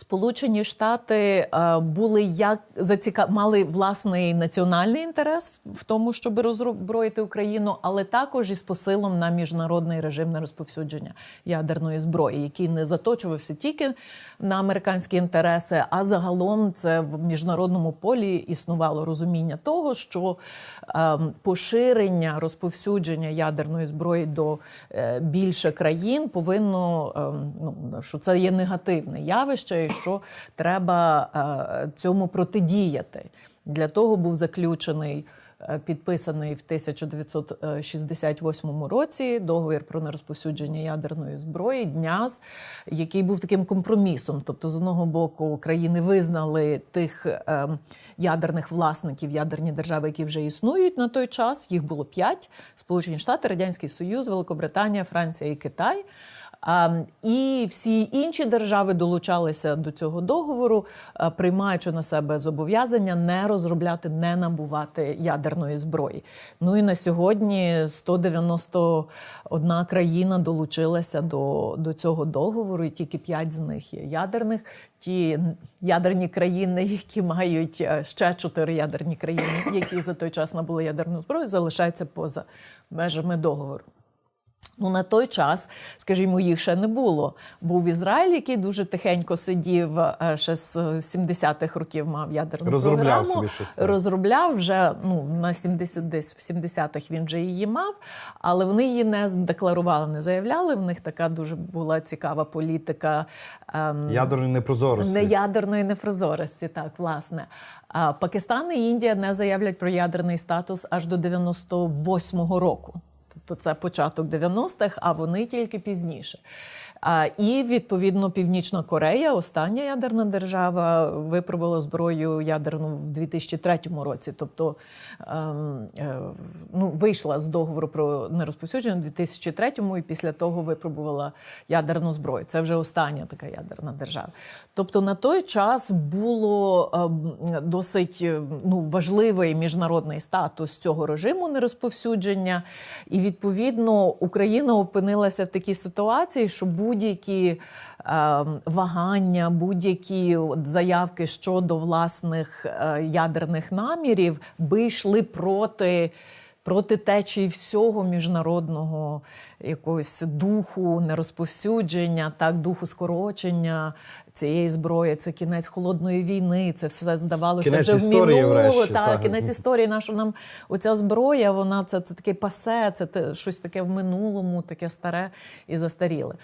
Сполучені Штати е, були як заціка... мали власний національний інтерес в- тому, щоб роззброїти Україну, але також із посилом на міжнародний режим на розповсюдження ядерної зброї, який не заточувався тільки на американські інтереси, а загалом це в міжнародному полі існувало розуміння того, що е, поширення розповсюдження ядерної зброї до е, більше країн повинно е, ну що це є негативне явище, що треба е, цьому протидіяти. Для того був заключений. е, Підписаний в 1968 році договір про нерозповсюдження ядерної зброї ДНЯЗ, який був таким компромісом. Тобто, з одного боку, країни визнали тих е, ядерних власників, ядерні держави, які вже існують на той час. Їх було п'ять: Сполучені Штати, Радянський Союз, Великобританія, Франція і Китай. І всі інші держави долучалися до цього договору, приймаючи на себе зобов'язання не розробляти, не набувати ядерної зброї. Ну і на сьогодні 191 країна долучилася до, до цього договору, і тільки 5 з них є ядерних. Ті ядерні країни, які мають е, ще чотири ядерні країни, які за той час набули ядерну зброю, залишаються поза межами договору. Ну, на той час, скажімо, їх ще не було. Був Ізраїль, який дуже тихенько сидів е, ще з 70-х років, мав ядерну Розробляв програму. собі щось там. Розробляв вже ну, на 70, десь в 70-х він вже її мав, але вони її не декларували, не заявляли. В них така дуже була цікава політика. ем, Ядерної непрозорості. Неядерної непрозорості, так, власне. А Пакистан і Індія не заявлять про ядерний статус аж до 98-го року. Тобто це початок 90-х, а вони тільки пізніше. А, і відповідно Північна Корея, остання ядерна держава, випробувала зброю ядерну в 2003 році. Тобто ем, е, ну, вийшла з договору про нерозповсюдження у 2003 і після того випробувала ядерну зброю. Це вже остання така ядерна держава. Тобто на той час було ем, досить е, ну, важливий міжнародний статус цього режиму нерозповсюдження. І відповідно Україна опинилася в такій ситуації, що будь-які е, вагання, будь-які заявки щодо власних е, ядерних намірів би йшли проти. Проти течії всього міжнародного якогось духу нерозповсюдження, так духу скорочення цієї зброї. Це кінець холодної війни. Це все здавалося Кінець вже в минуло. врешті, Так, так. кінець історії. Наша нам оця зброя, вона це, це таке пасе, це те, щось таке в минулому, таке старе і застаріле.